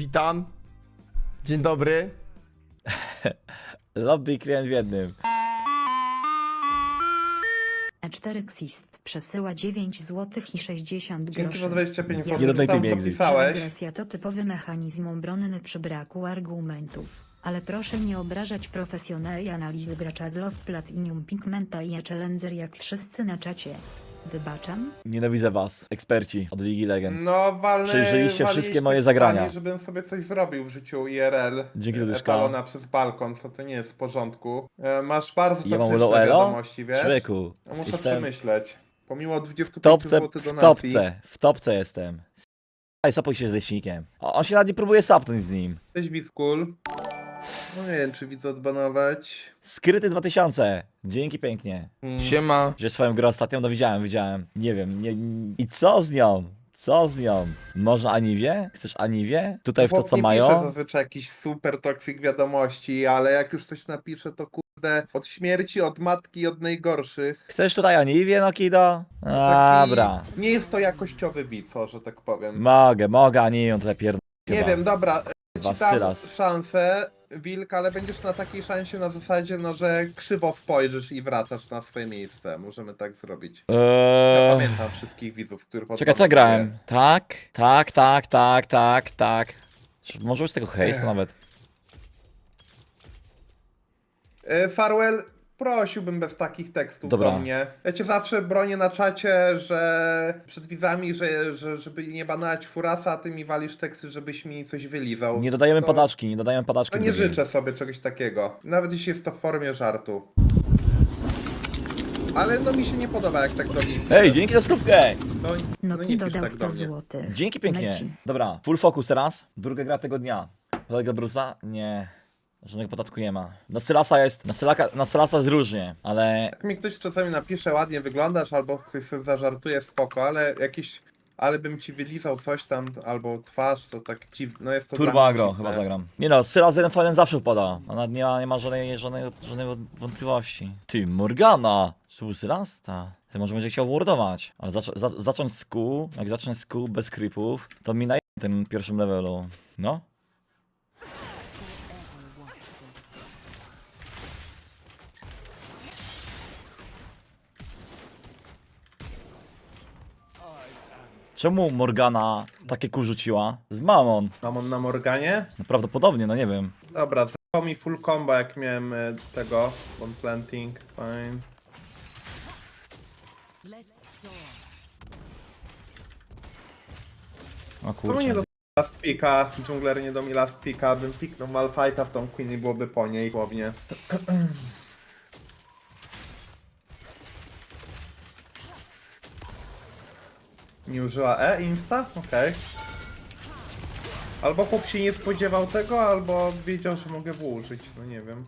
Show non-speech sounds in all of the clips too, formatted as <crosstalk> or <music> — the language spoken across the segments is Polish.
Witam. Dzień dobry. <laughs> Lobby klient w jednym. E4 Xist przesyła 9 zł i 60 Dzięki za groszy. 25 Jak zł. Nie dodaj tam tym co exist. pisałeś. Agresja to typowy mechanizm obronny przy braku argumentów. Ale proszę nie obrażać profesjonalnej analizy gracza z Love Platinum Pigmenta i Challenger jak wszyscy na czacie. Wybaczam? Nienawidzę was, eksperci od Ligi Legend. No, Przejrzeliście walnęliście wszystkie moje zagrania. pytami, żebym sobie coś zrobił w życiu IRL. Dzięki, Dudyszka. Etalona przez balkon, co to nie jest w porządku. E, Masz bardzo Ja mam low wiadomości, wiesz? Człowieku, Ja muszę jestem przemyśleć. Pomimo 25 w topce, zł w donacji. topce, w topce jestem. Ej, sapuj się z leśnikiem. O, On się nawet nie próbuje sapnąć z nim. Cześć Bickul. No nie wiem, czy widzę odbanować. Skryty 2000. Dzięki pięknie. Hmm. Siema. Gdzie swoją grę ostatnią? No widziałem, widziałem. Nie wiem, nie... I co z nią? Co z nią? Może Aniwie? Chcesz Aniwie? Tutaj w to Chłop co nie Pisze mają? zazwyczaj jakiś super toksik wiadomości, ale jak już coś napisze, to kurde, od śmierci, od matki, od najgorszych. Chcesz tutaj Aniwie, no Kido? Taki- Dobra. Nie jest to jakościowy o, że tak powiem. Mogę, mogę Aniwią tutaj pierdolę. Nie wiem, dobra, Chyba ci dam Sylas. szansę, Wilk, ale będziesz na takiej szansie na zasadzie, no, że krzywo spojrzysz i wracasz na swoje miejsce. Możemy tak zrobić. Ja Eee... pamiętam wszystkich widzów, których Czekaj, co ja grałem? Tak, tak, tak, tak, tak, tak. Czy Może być tego hejst nawet. E, Farwell, prosiłbym bez takich tekstów Dobra. do mnie. Ja cię zawsze bronię na czacie, że przed widzami, że, że żeby nie banować furasa, a ty mi walisz teksty, żebyś mi coś wylizał. Nie dodajemy To- padaczki, nie dodajemy padaczki. No nie drugiej. życzę sobie czegoś takiego. Nawet jeśli jest to w formie żartu. Ale no mi się nie podoba jak tak do mnie. Ej, dzięki za stówkę! No, No no nie pisz dodał tak do 100 mnie. zł. Dzięki pięknie. Leci. Dobra, full focus teraz. Druga gra tego dnia. Polega Brusa? Nie. Żadnego podatku nie ma. Na Sylasa jest, na, Sylaka, na Sylasa jest różnie, ale Jak mi ktoś czasami napisze ładnie wyglądasz, albo ktoś sobie zażartuje spoko, ale jakiś... Ale bym ci wylizał coś tam, albo twarz, to tak dziwne, no jest to Turbo Agro chyba zagram. Nie no, Sylas 1 v zawsze wpada. Ona nie ma, nie ma żadnej, żadnej, żadnej wątpliwości. Ty, Morgana! Czy był Sylas? Tak. Ty może będzie chciał wordować. Ale zac za zacząć z kół, jak zacznę z kół bez creepów, to mi na tym pierwszym levelu. No. Czemu Morgana takie kół rzuciła? Z mamą. Mam on na Morganie? No prawdopodobnie, no nie wiem. Dobra, zajął mi full combo jak miałem e, tego, bone planting, fine. O Czemu nie kurczę. last pika, dżungler nie do mi last pika, bym piknął Malfighta w tą Queen i byłoby po niej, głównie. <clears throat> Nie użyła E insta? Okej. Albo chłop się nie spodziewał tego, albo wiedział, że mogę w użyć, no nie wiem.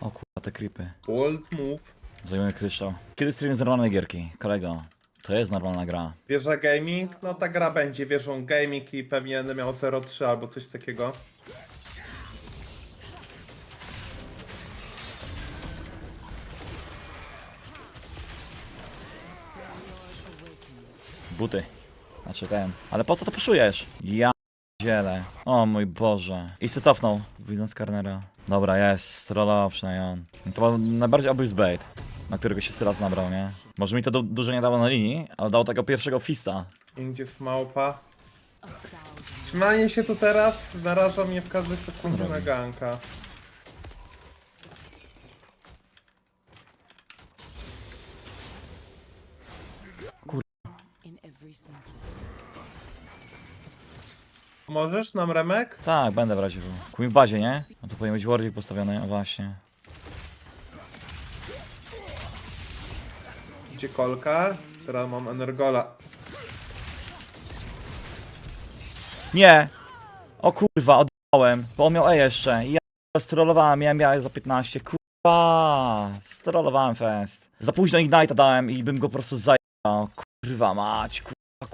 O kurwa, te creepy. Bold move. Zajmuję kryształ. Kiedy stream z normalnej gierki? Kolego, to jest normalna gra. Wieża gaming? No ta gra będzie wieżą gaming i pewnie będę miał 0.3 albo coś takiego. Buty. Znaczy ten. Ale po co to poszujesz? Ja dzielę. O mój Boże. I się cofnął. Widząc Karnera. Dobra, jest. Strollował przynajmniej on. No To był najbardziej obvious bait, na którego się Sylas nabrał, nie? Może mi to du dużo nie dało na linii, ale dał tego pierwszego fista. Jest małpa? Trzymanie się tu teraz naraża mnie w każdej sekundzie na ganka. Możesz nam remek? Tak, będę w razie. Kuj w bazie, nie? No to powinien być Warwick postawiony, o właśnie. Gdzie kolka? Teraz mam energola. Nie! O kurwa, oddałem, bo on miał E jeszcze. I Ja strollowałem, miałem ja za 15. Kurwa, strollowałem fest. Za późno Ignite'a dałem i bym go po prostu zajebał. Kurwa mać, kurwa, a.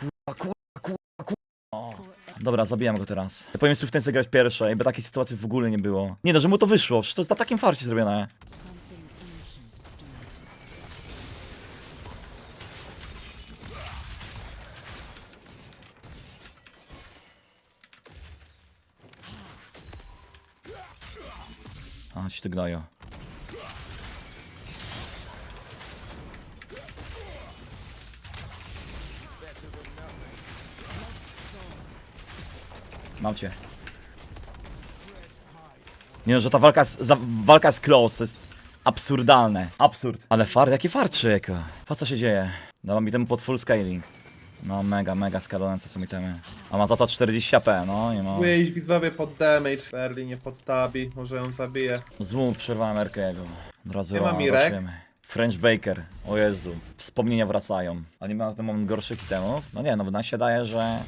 Dobra, zabijam go teraz. Ja w Swiftence grać pierwsze, jakby takiej sytuacji w ogóle nie było. Nie no, że mu to wyszło, przecież to jest na takim farcie zrobione. A, ci ty gnoju. Mam cię. Nie no, że ta walka z, za, walka z close jest absurdalne. Absurd. Ale fart, jaki człowieka. Po co się dzieje? Dałam mi temu pod full scaling. No mega, mega skalujące są itemy. A ma za to 40 AP, no nie ma. Próbuję iść widzowie pod damage. Berli nie pod tabi, może ją zabije. Znowu przerwałem Erkego. Od razu Nie ma ro- Mirek. ruszymy. French Baker, o Jezu, wspomnienia wracają. A nie ma na ten moment gorszych itemów? No nie, no wydaje się daje, że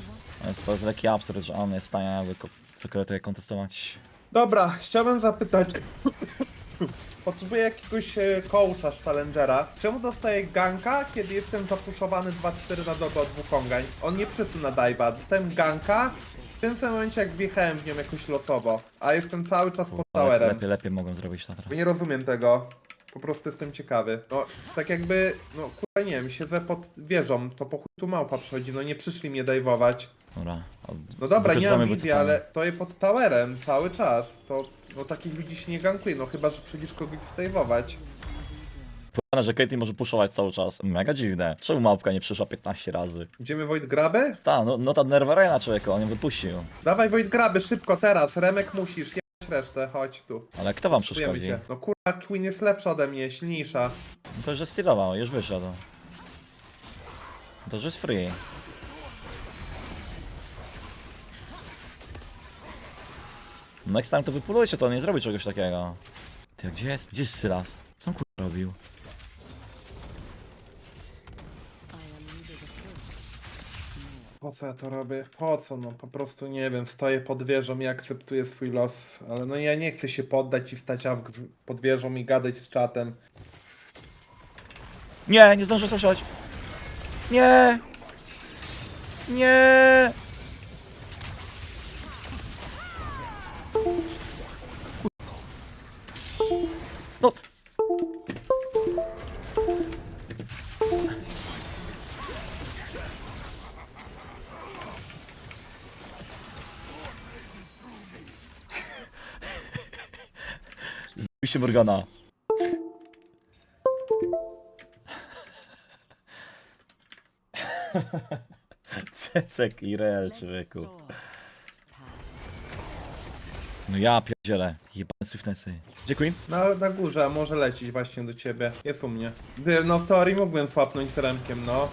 jest to jest lekki absurd, że on jest w stanie wyko- kontestować. Dobra, chciałbym zapytać. Potrzebuję jakiegoś e, coacha z Challengera. Czemu dostaję ganka, kiedy jestem zapuszowany 2-4 na dobę od Wukongań? On nie przyszł na dive'a. Dostałem ganka w tym samym momencie, jak wjechałem w nią jakoś losowo. A jestem cały czas pod Ale towerem. lepiej, lepiej mogą zrobić na teraz. Nie rozumiem tego. Po prostu jestem ciekawy. No, tak jakby, no kurwa nie wiem, siedzę pod wieżą, to po chuj tu małpa przychodzi, no nie przyszli mnie dajwować. Dobra. No dobra, nie Wykorzystamy mam wizji, wycofanie. ale to je pod towerem cały czas. To, no takich ludzi się nie gankuje, no chyba, że przyjdziesz kogoś zdejwować. Powiedziane, że Katie może puszować cały czas. Mega dziwne. Czemu małpka nie przyszła 15 razy? Idziemy Void Graby? Ta, no, no ta Nervarena człowieka, on ją wypuścił. Dawaj Void Graby, szybko teraz, Remek musisz, jebać resztę, chodź tu. Ale kto wam Potrzebujemy przeszkodzi? cię. No kurwa, Queen jest lepsza ode mnie, silniejsza. No to już jest stylował, już wyszedł. To już jest free. Next time to wypulujcie, to nie zrobi czegoś takiego. Ty, gdzie jest? Gdzie jest Sylas? Co on kur... robił? Po co ja to robię? Po co? No po prostu nie wiem, stoję pod wieżą i akceptuję swój los. Ale no ja nie chcę się poddać i stać awk pod wieżą i gadać z czatem. Nie, nie zdążę słyszeć. Nie! Nie! No. Zbiście Morgana. <laughs> Cecek i real, człowieku. No ja pierdzielę. Jebane swiftnessy. Queen? Na, na górze, może lecieć właśnie do ciebie. Jest u mnie. Gdy- No w teorii mógłbym słapnąć z Remkiem, no.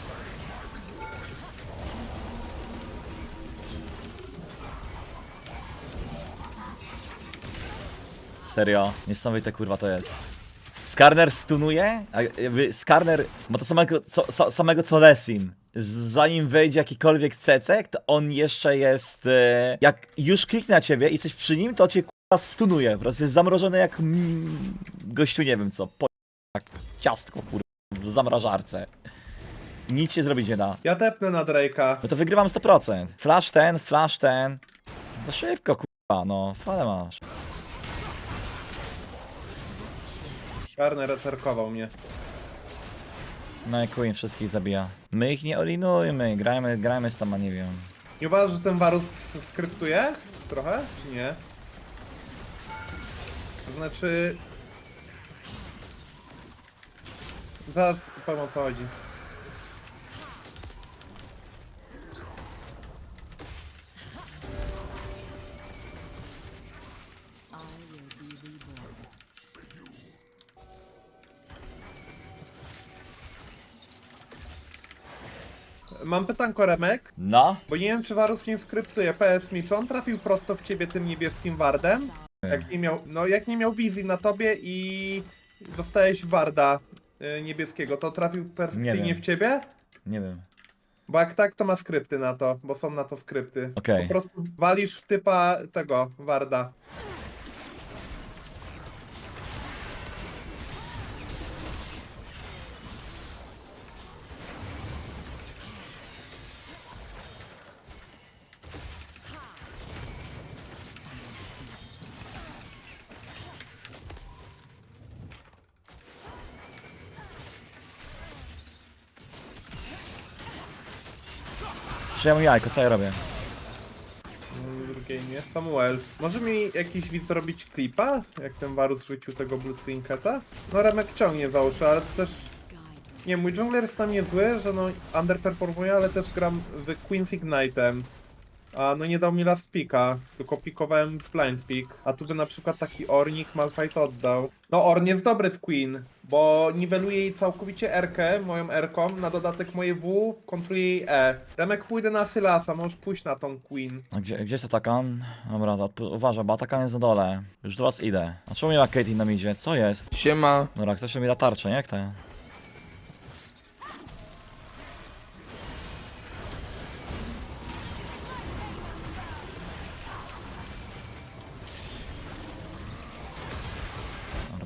Serio? Niesamowite kurwa to jest. Skarner stunuje? A jakby Skarner ma to samego co, sa- samego co Lesin. Zanim wejdzie jakikolwiek cecek, to on jeszcze jest... E, jak już kliknie na ciebie i jesteś przy nim, to cię kurwa stunuje. Po prostu jest zamrożony jak mm, gościu nie wiem co. Po, jak ciastko kurwa w zamrażarce. I nic się zrobić nie da. Ja tepnę na Drake'a. No to wygrywam 100%. Flash ten, flash ten. Za szybko kurwa, no. Fale masz. Czarny recerkował mnie. No i Queen wszystkich zabija. My ich nie olinujmy, grajmy, grajmy z nie wiem. Nie uważasz, że ten Varus skryptuje? Trochę? Czy nie? To znaczy... Zaraz powiem o co chodzi. Mam pytanko Remek, No? bo nie wiem czy Varus nie skryptuje. PS mi, czy on trafił prosto w ciebie tym niebieskim wardem? Jak nie miał, no jak nie miał wizji na tobie i dostałeś warda y, niebieskiego, to trafił Nie perfekcyjnie wiem. w ciebie? Nie wiem. Bo jak tak, to ma skrypty na to, bo są na to skrypty. Okej. Po prostu walisz w typa tego, warda. Czy ja mam jajko, co ja robię? Nie? Samuel, może mi jakiś widz zrobić klipa? Jak ten Varus rzucił tego Blood Trinketa? No Remek ciągnie za uszy, ale to też... Nie, mój jungler jest tam niezły, że no underperformuje, ale też gram w Queen's Ignite'em. A no nie dał mi last picka, tylko pikowałem w blind pick. A tu by na przykład taki Ornik Malfight oddał. No Orn jest dobry w Queen, bo niweluje jej całkowicie R-kę, moją R-ką, na dodatek moje W, kontruje jej E. Remek pójdę na Sylasa, możesz pójść na tą Queen. A gdzie, gdzie jest Atakan? Dobra, to tu- uważaj, bo Atakan jest na dole. Już do was idę. A czemu nie ma Katie na midzie? Co jest? Siema. Dobra, ktoś mi da tarczę, nie? Jak to?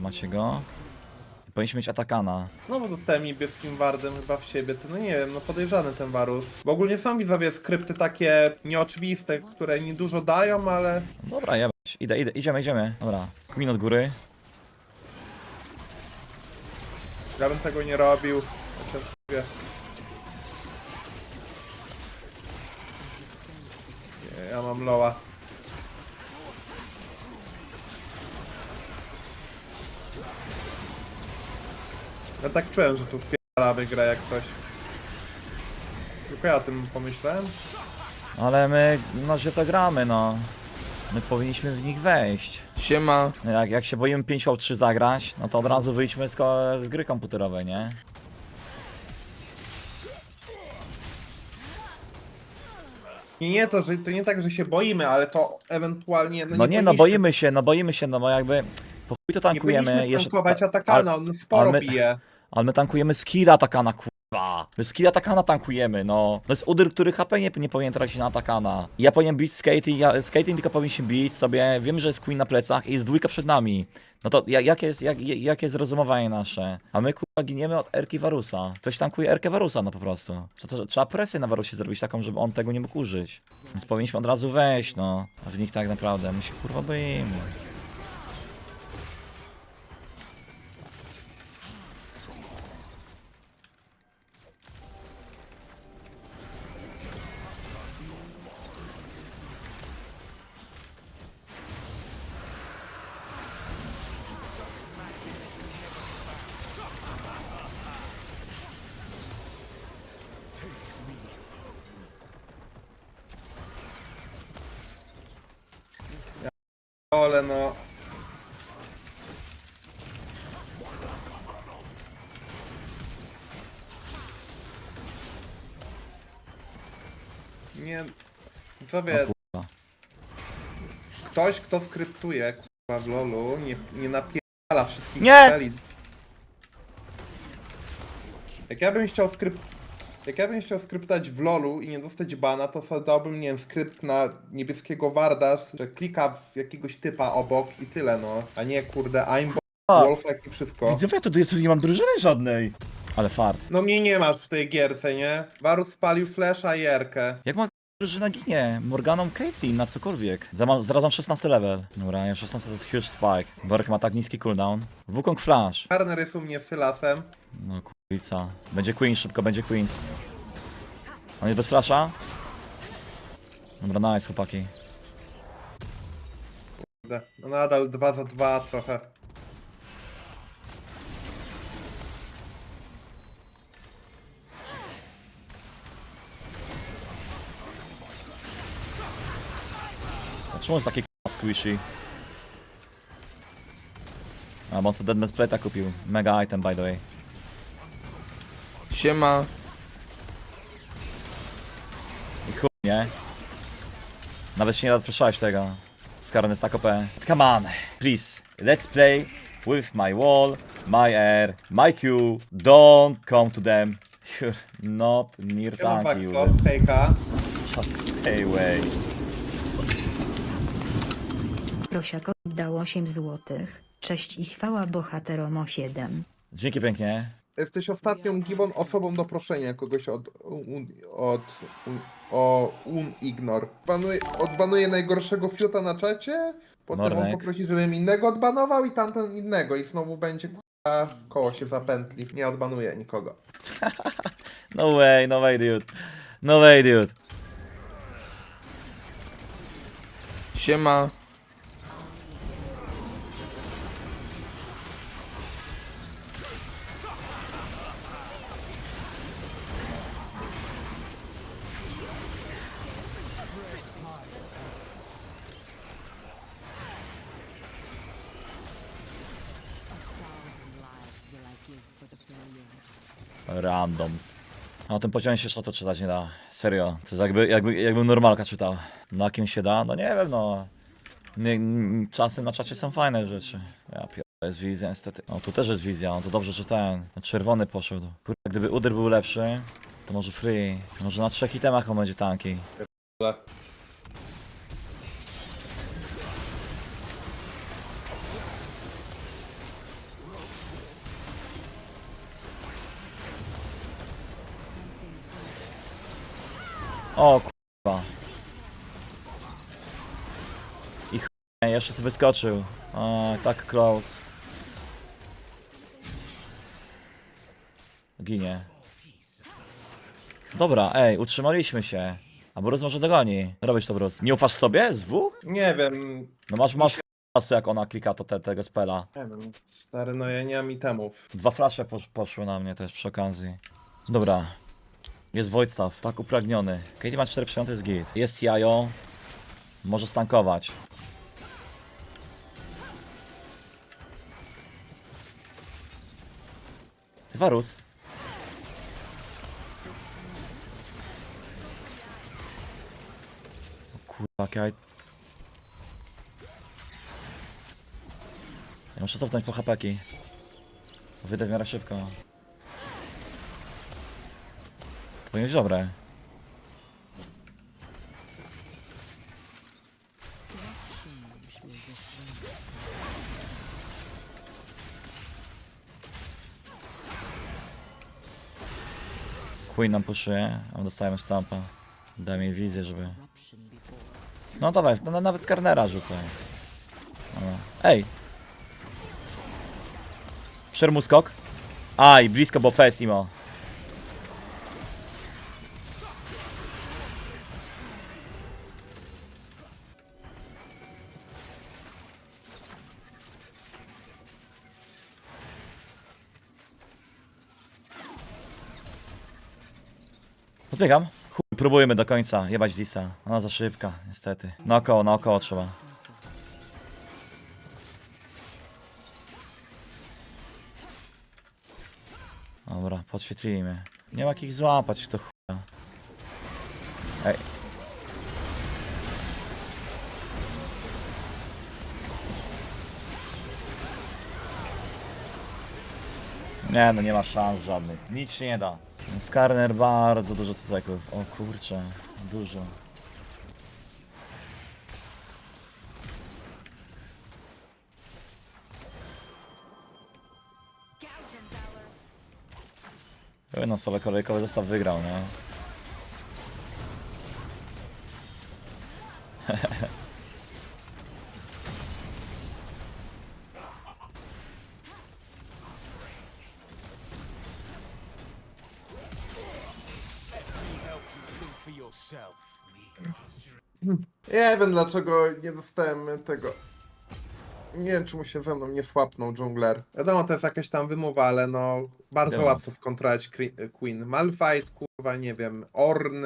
Macie go. Powinniśmy mieć Atakana. No bo to tym niebieskim wardem chyba w siebie, to no nie wiem, no podejrzany ten Varus. Bo ogólnie są widzowie skrypty takie nieoczywiste, które nie dużo dają, ale... Dobra, ja idę, idę, idziemy, idziemy. Dobra, Queen od góry. Ja bym tego nie robił. Chociaż wie. Nie, ja mam loa. Ja tak czułem, że tu wpierdalamy grę jak coś. Tylko ja o tym pomyślałem. Ale my, no że to gramy, no. My powinniśmy w nich wejść. Siema. No Jak, jak się boimy 5 v 3 zagrać, no to od razu wyjdźmy z, ko- z gry komputerowej, nie? Nie, nie, to, że, to nie tak, że się boimy, ale to ewentualnie... No nie, no powinniśmy- boimy się, no boimy się, no bo jakby po chuj to Nie tankujemy. powinniśmy jeszcze tankować ta- Atakana, on sporo ale my- bije. Ale my tankujemy skilla Atakana, kurwa. My skilla Atakana tankujemy, no. To jest udyr, który HP nie, nie powinien tracić na Atakana. Ja powinien bić skating, ja, skating tylko powinien bić sobie, wiem, że jest Queen na plecach i jest dwójka przed nami. No to ja- jakie jest, jak, jest rozumowanie nasze? A my kurwa giniemy od Erki Varusa. Ktoś tankuje Erkę Varusa, no po prostu. To, to, trzeba presję na Varusie zrobić taką, żeby on tego nie mógł użyć. Więc powinniśmy od razu wejść, no. A w nich tak naprawdę, my się kurwa boimy. Ale no. Nie. Co wie, kurwa. ktoś kto skryptuje kurwa w LoLu nie, nie napierdala wszystkich Nie! speli. Jak ja bym chciał skrypt... Jak ja bym chciał skryptać w LoLu i nie dostać bana, to sobie dałbym, nie wiem, skrypt na niebieskiego warda, że klika w jakiegoś typa obok i tyle, no. A nie, kurde, aimbot, wolfhack i wszystko. Widzowie, to tu nie mam drużyny żadnej. Ale fart. No mnie nie masz w tej gierce, nie? Varus spalił flasha i Erkę. Jak ma drużyna ginie? Morganą Caitlyn na cokolwiek. Zama- Zaraz mam 16 level. Dobra, ja 16 to jest huge spike. Borek ma tak niski cooldown. Wukong flash. Turner jest u mnie Sylasem. No kurwica. Będzie Queen, szybko będzie Queens. On jest bez flasha? Dobra, nice chłopaki. Kurde, No nadal 2 za 2 trochę. A czemu jest takie k***a squishy? A, bo on sobie Deadman's Plate'a kupił. Mega item by the way. Siema. I chuj, nie? Nawet się nie przeszłać tego. Skaron jest tak OP. Come on, please. Let's play with my wall, my air, my Q. Don't come to them. You're not near tanky. Baxo, hejka. Just stay away. Prosiak oddał 8 złotych. Cześć i chwała bohaterom o 7. Dzięki pięknie. Jesteś ostatnią Gibbon osobą do proszenia kogoś od... Un, od... Un, o un ignor. Banuję, odbanuję najgorszego fiuta na czacie, potem on Nornek. poprosi, żebym innego odbanował i tamten innego i znowu będzie k***a, koło się zapętli. Nie odbanuję nikogo. <laughs> No way, no way, dude. No way, dude. Siema. Randoms. Na tym poziomie się to czytać nie da. Serio. To jest jakby, jakby, jakbym normalka czytał. Na kim się da? No nie wiem, no. Nie, na czacie są fajne rzeczy. Ja pier... jest wizja niestety. No tu też jest wizja, no to dobrze, ten czerwony poszedł. Kurwa, gdyby Udyr był lepszy, to może free. Może na trzech itemach on będzie tanki. O kurwa. I ch... jeszcze sobie wyskoczył. O, tak close. Ginie. Dobra, ej, utrzymaliśmy się. A Bruce może dogoni. Robisz to, Bruce. Nie ufasz sobie? Z W? Nie wiem, No masz, masz czasu jak ona klika to te, tego spela. nie wiem, stary, no ja nie mam itemów. Dwa flasze posz, poszły na mnie też przy okazji. Dobra. Jest Voidstaff, tak upragniony. Katie ma 4 to jest git. Jest jajo. Może stankować. Varus. O kurwa, ja... Ja muszę cofnąć po hapeki. Wyjdę w miarę szybko. Powinno być dobre. Queen nam puszuje, a my dostajemy stampa. Daj mi wizję, żeby... No dawaj, no, nawet z karnera rzucaj. No. Ej! Przermu skok. Aj, blisko, bo fest imo. Podbiegam. Chuj, próbujemy do końca jebać Lisa. Ona za szybka, niestety. Naokoło, naokoło trzeba. Dobra, podświetlili mnie. Nie ma jak ich złapać, to chuja. Ej. Nie no, nie ma szans żadnych. Nic się nie da. Skarner bardzo dużo ceków. O kurczę, dużo. No solo kolejkowy zestaw wygrał, nie? Nie wiem dlaczego nie dostałem tego. Nie wiem czemu się ze mną nie słapnął dżungler. Wiadomo, to jest jakaś tam wymowa, ale no bardzo Wiadomo. łatwo skontrolować Queen. Malphite, kurwa, nie wiem, Orn,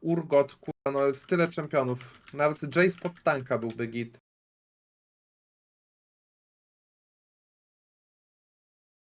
Urgot, kurwa, no jest tyle czempionów. Nawet Jace pod tanka byłby git.